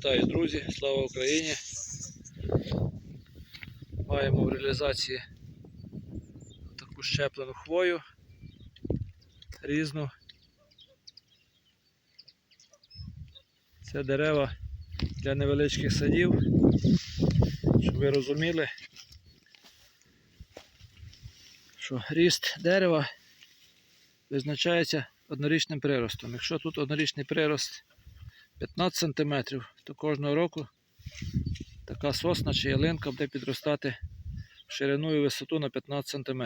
Вітаю, друзі! Слава Україні! Маємо в реалізації таку щеплену хвою різну. Це дерева для невеличких садів, щоб ви розуміли, що ріст дерева визначається однорічним приростом. Якщо тут однорічний прирост 15 см, то кожного року така сосна чи ялинка буде підростати в ширину і висоту на 15 см.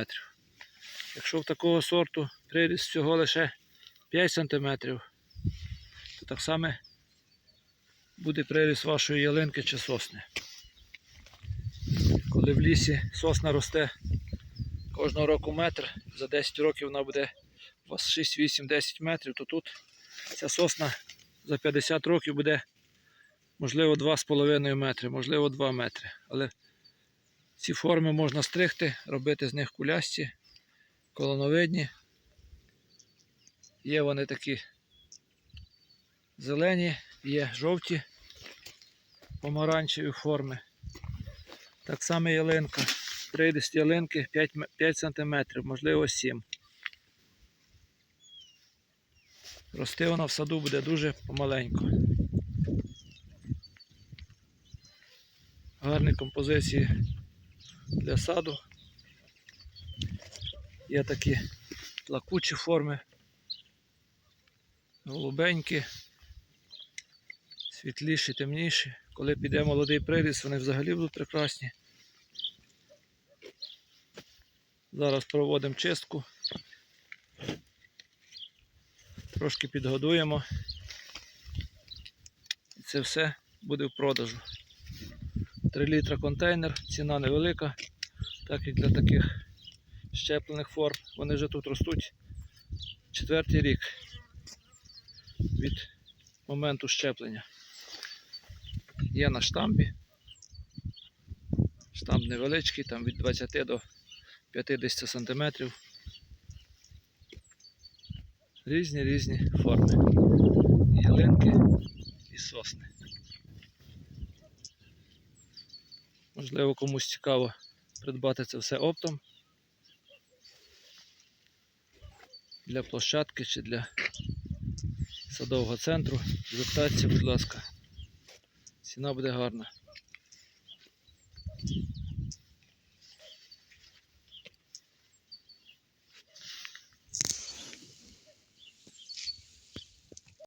Якщо в такого сорту приріст всього лише 5 см, то так само буде приріст вашої ялинки чи сосни. Коли в лісі сосна росте кожного року метр, за 10 років вона буде у вас 6, 8, 10 метрів, то тут ця сосна за 50 років буде можливо 2,5 метри, можливо 2 метри. Але ці форми можна стригти, робити з них кулясті, колоновидні. Є вони такі зелені, є жовті помаранчеві форми. Так само ялинка. Приріст ялинки 5, 5 см, можливо 7 Рости вона в саду буде дуже помаленько. Гарні композиції для саду. Є такі плакучі форми, голубенькі, світліші, темніші. Коли піде молодий приріст, вони взагалі будуть прекрасні. Зараз проводимо чистку. Трошки підгодуємо. І це все буде в продажу. 3 літра контейнер, ціна невелика, так як для таких щеплених форм. Вони вже тут ростуть четвертий рік від моменту щеплення. Є на штампі. Штамп невеличкий, там від 20 до 50 сантиметрів. Різні різні форми. Ялинки і сосни. Можливо, комусь цікаво придбати це все оптом. Для площадки чи для садового центру. Звертайтеся, будь ласка. Ціна буде гарна.